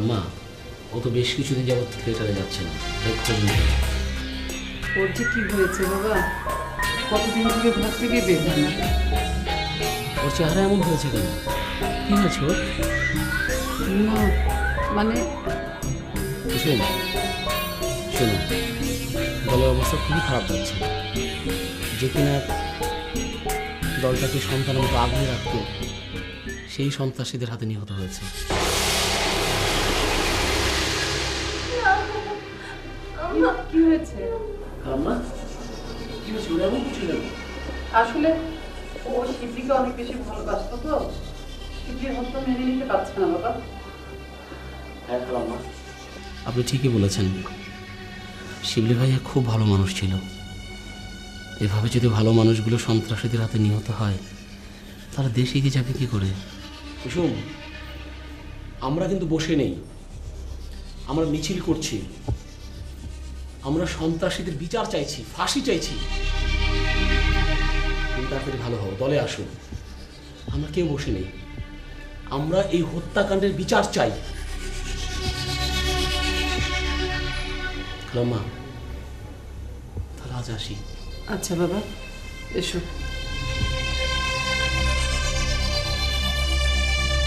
খালাম্মা ও তো বেশ কিছুদিন যাবত থিয়েটারে যাচ্ছে না। তাই খোঁজ নিতে। ওর যে কি হয়েছে বাবা? কতদিন থেকে ঘর থেকে বের হয় না? ওর চেহারা এমন হয়েছে কেন? কি হয়েছে ওর? না মানে শুনুন শুনুন দলের অবস্থা খুবই খারাপ যাচ্ছে যে কিনা দলটাকে সন্তানের মতো আগলে রাখত সেই সন্ত্রাসীদের হাতে নিহত হয়েছে। আসলে ও শিবলিকে অনেক বেশি ভালোবাসতো তো। শিবলির হত্যা মেনে নিতে পারছে না বাবা। হ্যাঁ আপনি ঠিকই বলেছেন। শিবলি ভাইয়া খুব ভালো মানুষ ছিল। এভাবে যদি ভালো মানুষগুলো সন্ত্রাসীদের হাতে নিহত হয় তাহলে দেশে এগিয়ে যাবে কি করে? কুসুম আমরা কিন্তু বসে নেই। আমরা মিছিল করছি। আমরা সন্ত্রাসীদের বিচার চাইছি, ফাঁসি চাইছি। তাড়াতাড়ি ভালো হও, দলে আসো আমরা কেউ বসে নেই। আমরা এই হত্যাকাণ্ডের বিচার চাই। রমা তাহলে আজ আসি। আচ্ছা বাবা, এসো।